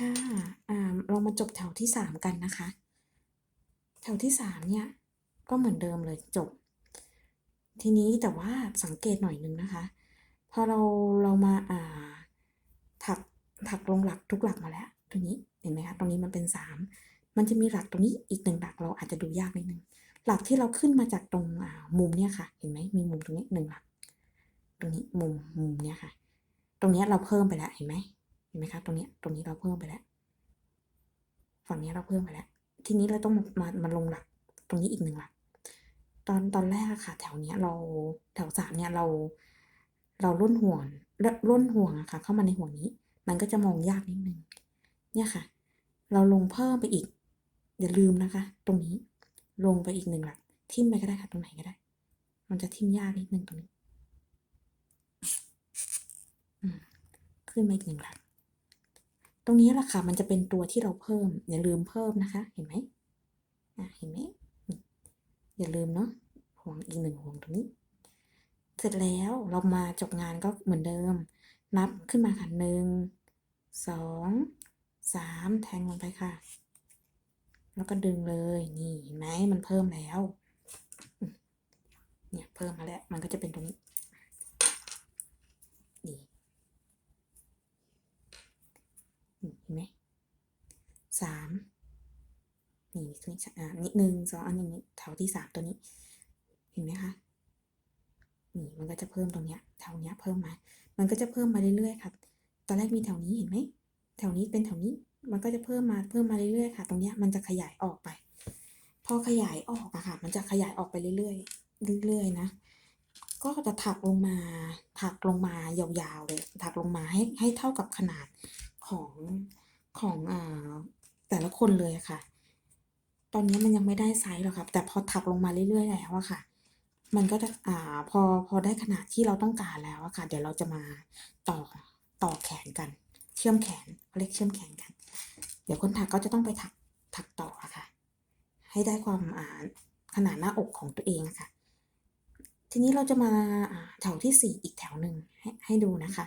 ค่ะอ่าเรามาจบแถวที่3กันนะคะ แถวที่3เนี่ย ก็เหมือนเดิมเลยจบ ทีนี้แต่ว่าสังเกตหน่อยนึงนะคะ พอเราเรามาอ่าถักถักลงหลักทุกหลักมาแล้วตรงนี้เห็นไหมคะตรงนี้มันเป็น3มันจะมีหลักตรงนี้อีกหนึ่งหลักเราอาจจะดูยากนิดนึงหลักที่เราขึ้นมาจากตรงมุมเนี่ยค่ะ เห็นไหมมีมุมตรงนี้หนึ่งหลัก ตรงนี้มุมมุมเนี่ยค่ะ ตรงนี้เราเพิ่มไปแล้วเห็นไหม เห็นไหมคะตรงนี้ตรงนี้เราเพิ่มไปแล้ว ฝั่งนี้เราเพิ่มไปแล้ว ทีนี้เราต้องมามามาลงหลัก ตรงนี้อีกหนึ่งหลัก ตอนตอนแรกอะค่ะ แถวเนี้ยเราแถวสามเนี่ยเรา เราร่นห่วงร่นห่วงอะค่ะ เข้ามาในห่วงนี้ มันก็จะมองยากนิดนึงเนี่ยค่ะ เราลงเพิ่มไปอีก อย่าลืมนะคะ ตรงนี้ลงไปอีกหนึ่งหลัก ทิ่มไปก็ได้ค่ะ ตรงไหนก็ได้ มันจะทิ่มยากนิดนึงตรงนี้อืมขึ้นมาอีกหนึ่งหลัก ตรงนี้แหละค่ะมันจะเป็นตัวที่เราเพิ่ม อย่าลืมเพิ่มนะคะ เห็นไหมอะเห็นไหมอย่าลืมเนาะห่วงอีกหนึ่งห่วงตรงนี้ เสร็จแล้วเรามาจบงานก็เหมือนเดิม นับขึ้นมาค่ะหนึ่งสองสามแทงลงไปค่ะ แล้วก็ดึงเลยนี่เห็นไหมมันเพิ่มแล้วเนี่ยเพิ่มมาแล้ว มันก็จะเป็นตรงนี้นี่เห็นไหม สามนี่ตัวนี้อ่านี่หนึ่งสองอันนี้แถวที่สามตัวนี้ เห็นไหมคะนี่มันก็จะเพิ่มตรงเนี้ยแถวเนี้ยเพิ่มมา มันก็จะเพิ่มมาเรื่อยๆค่ะ ตอนแรกมีแถวนี้เห็นไหมแถวนี้เป็นแถวนี้ มันก็จะเพิ่มมาเพิ่มมาเรื่อยๆค่ะ ตรงเนี้ยมันจะขยายออกไป พอขยายออกอะค่ะ มันจะขยายออกไปเรื่อยๆเรื่อยๆนะ ก็จะถักลงมา ถักลงมายาวๆเลย ถักลงมาให้ให้เท่ากับขนาดของของอ่า แต่ละคนเลยค่ะ ตอนนี้มันยังไม่ได้ไซส์หรอกค่ะแต่พอถักลงมาเรื่อยๆแล้วอะค่ะ มันก็จะอ่าพอพอได้ขนาดที่เราต้องการแล้วอะค่ะ เดี๋ยวเราจะมาต่อต่อแขนกัน เชื่อมแขนเขาเรียกเชื่อมแขนกัน เดี๋ยวคนถักก็จะต้องไปถักถักต่ออะค่ะ ให้ได้ความอ่าขนาดหน้าอกของตัวเองอะค่ะ ทีนี้เราจะมาแถวที่สี่อีกแถวหนึ่งให้ให้ดูนะคะ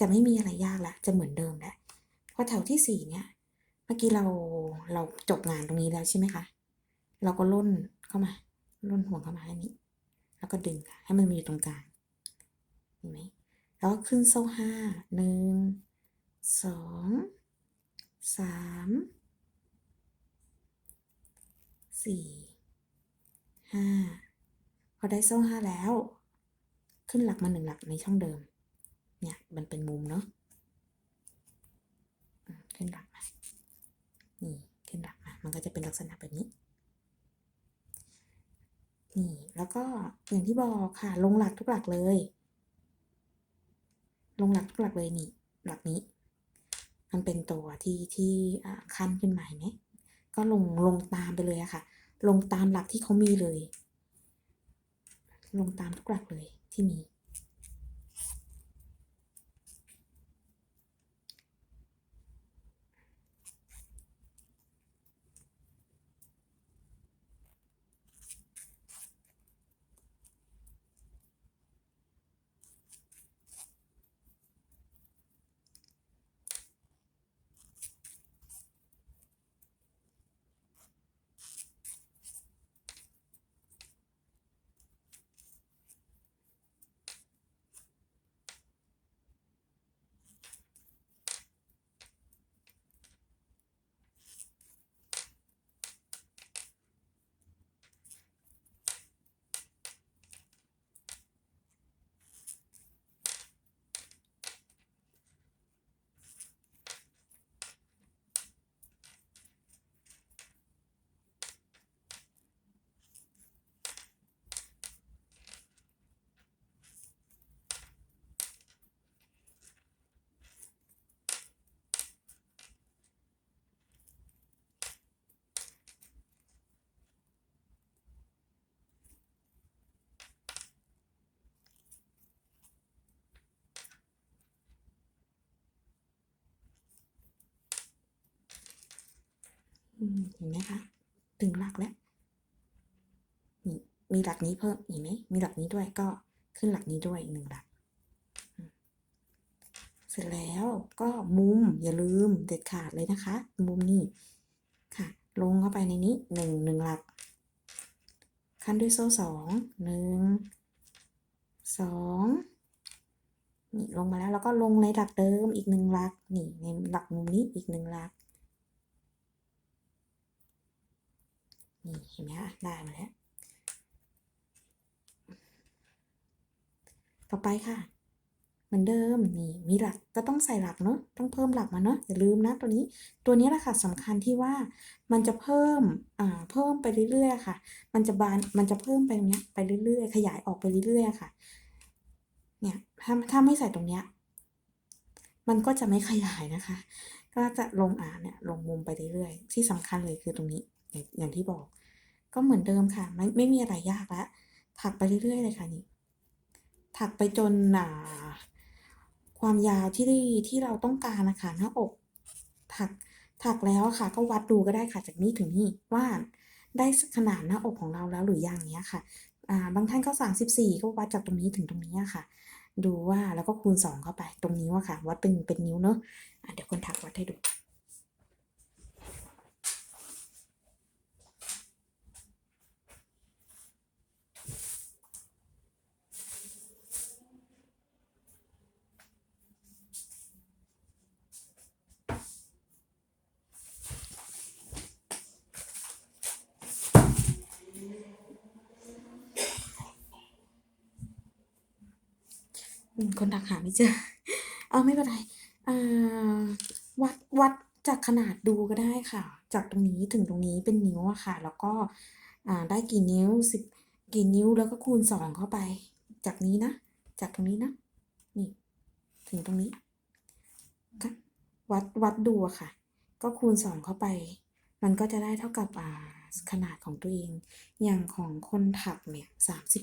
จะไม่มีอะไรยากล้วจะเหมือนเดิมแหล้วเพราะแถวที่สี่เนี่ย เมื่อกี้เราเราจบงานตรงนี้แล้วใช่ไหมคะเราก็ล่นเข้ามาล่นห่วงเข้ามาให้นี้ แล้วก็ดึงค่ะให้มันมีอยู่ตรงกลางเห็นไหมแล้วก็ขึ้นโซ่ห้าหนึ่งสองสามสี่ห้าพอได้โซ่ห้าแล้ว ขึ้นหลักมาหนึ่งหลักในช่องเดิม เนี่ย มันเป็นมุมเนาะขึ้นหลักมานี่ขึ้นหลัก มันก็จะเป็นลักษณะแบบนี้ นี่ แล้วก็อย่างที่บอกค่ะ ลงหลักทุกหลักเลย ลงหลักทุกหลักเลยนี่ หลักนี้ มันเป็นตัวที่ที่ขั้นขึ้นมาเห็นไหมก็ลงลงตามไปเลยอะค่ะ ลงตามหลักที่เขามีเลย ลงตามทุกหลักเลยที่มี เห็นไหมคะถึงหลักแล้วนี่มีหลักนี้เพิ่มเห็นไหมมีหลักนี้ด้วยก็ขึ้นหลักนี้ด้วยอีกหนึ่งหลัก เสร็จแล้วก็มุมอย่าลืมเด็ดขาดเลยนะคะ มุมนี่ค่ะ ลงเข้าไปในนี้หนึ่งหนึ่งหลัก ขั้นด้วยโซ่สองหนึ่งสองนี่ลงมาแล้วแล้วก็ลงในหลักเดิมอีกหนึ่งหลักนี่ในหลักมุมนี้อีกหนึ่งหลัก นี่เห็นไหมคะได้มาแล้ว ต่อไปค่ะ เหมือนเดิมนี่มีหลักก็ต้องใส่หลักเนาะต้องเพิ่มหลักมาเนาะอย่าลืมนะตัวนี้ตัวนี้แหละค่ะสำคัญที่ว่ามันจะเพิ่มอ่าเพิ่มไปเรื่อยๆค่ะ มันจะบานมันจะเพิ่มไปตรงเนี้ยไปเรื่อยๆ ขยายออกไปเรื่อยๆค่ะ เนี่ยถ้าถ้าไม่ใส่ตรงเนี้ยมันก็จะไม่ขยายนะคะ ก็จะลงอ่านเนี่ยลงมุมไปเรื่อยๆ ที่สำคัญเลยคือตรงนี้ อย่างที่บอก ก็เหมือนเดิมค่ะ ไม่ไม่มีอะไรยากแล้วถักไปเรื่อยๆเลยค่ะนี่ถักไปจนอ่าความยาวที่ที่เราต้องการนะคะหน้าอก ถักถักแล้วค่ะ ก็วัดดูก็ได้ค่ะจากนี้ถึงนี่ว่าได้ขนาดหน้าอกของเราแล้วหรือยังเนี้ยค่ะอ่าบางท่านก็34ก็วัดจากตรงนี้ถึงตรงนี้ค่ะ ดูว่าแล้วก็คูณ 2 เข้าไป ตรงนิ้วอะค่ะ วัดเป็นเป็นนิ้วเนอะอะเดี๋ยวคนถักวัดให้ดู คนถักหาไม่เจอ เอาไม่เป็นไรวัดวัดจากขนาดดูก็ได้ค่ะ จากตรงนี้ถึงตรงนี้เป็นนิ้วอะค่ะ แล้วก็ได้กี่นิ้วสิบกี่นิ้วแล้วก็คูณสองเข้าไป จากนี้นะ จากตรงนี้นะ นี่ ถึงตรงนี้ก็วัดวัดดูอะค่ะ ก็คูณสองเข้าไป มันก็จะได้เท่ากับขนาดของตัวเอง อย่างของคนถักเนี่ยสามสิบ